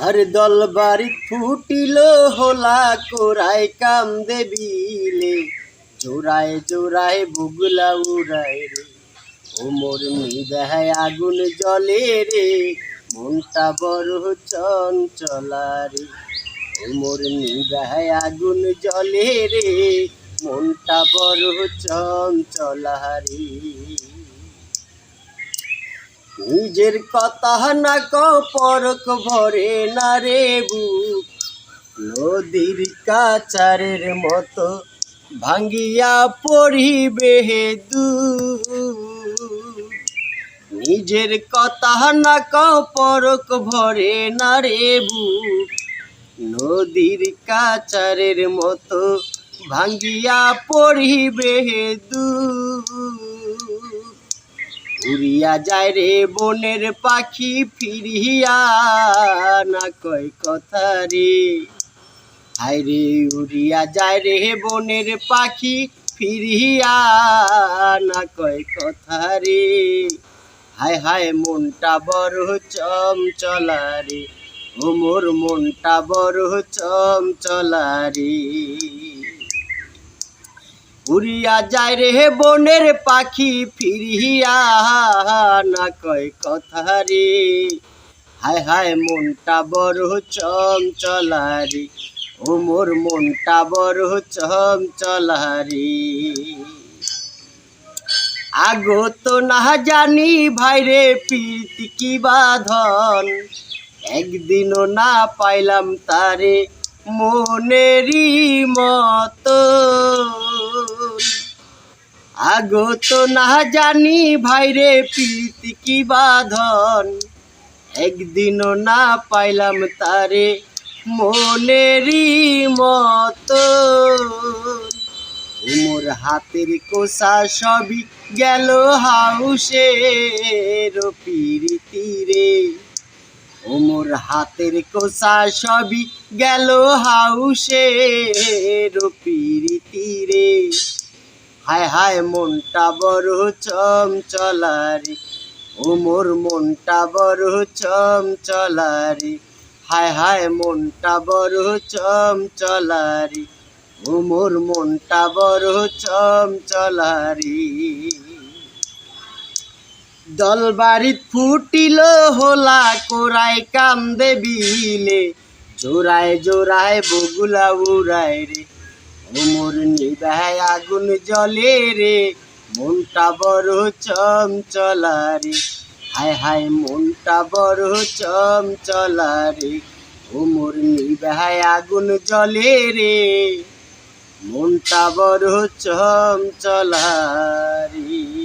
আর দল বাড়ি ফুটিল হোলা কোরাই কাম দেবিলে জোড়ায় জোড়ায় বুগলা উড়ায় রে। ও মোর নিদায় আগুন জলে রে। মনটা বড় চঞ্চলা রে। ও মোর নিদায় আগুন জলে রে। মনটা বড় চঞ্চলা রে। নিজের কথা না কও পরক ভরে না রে বুক। নদীর কাচারের মতো ভাঙ্গিয়া পড়িবে হে দু নিজের কথা না কও পরক ভরে না রে বুক। নদীর কাচারের মতো ভাঙ্গিয়া পড়িবে হে দু উড়িয়া যায় রে বনের পাখি, ফিরিয়া না কয় কথা রে। হায় রে, উড়িয়া যায় রে বনের পাখি, ফিরিয়া না কয় কথা রে। হায় হায়, মনটা বড় চমচলা রে। ও মোর মনটা বড় চমচলা রে। উড়িয়া যায় রে বনের পাখি, ফিরিয়া না কয় কথা রে। হায় হায় মনটা বড় চমচলা রে ও মোর মনটা বড় চমচলা রে আগো তো না জানি ভাইরে প্রীতি কি বাঁধন, একদিনও না পাইলাম তারে মনেরই মত। আগো তো না জানি ভাইরে প্রীতি কি বাঁধন। একদিনও না পাইলাম তারে মনেরই মত। উমর হাতের কোষা সবই গেল হাউসের পিরিতিরে ওমর হাতের কোষা সবই গেল হাউসের পিরিতিরে হায় হায় মনটা বড় চমচলারে ও মোর মনটা বড় চমচলারে হায় হায় মনটা বড় চমচলারে ও মোর মনটা বড় চমচলারে দল বাড়িত ফুটিল হোলা কোরাই কাম দেবিলে জোড়ায় জোড়ায় বগুলা উড়ায় রে। ওমর নিবায় আগুন জলে রে। মনটা বড় চমচলা রে। হায় হায় মনটা বড় চমচলা রে। ওমর নিবায় আগুন জলে রে। মনটা বড় চমচলা রে।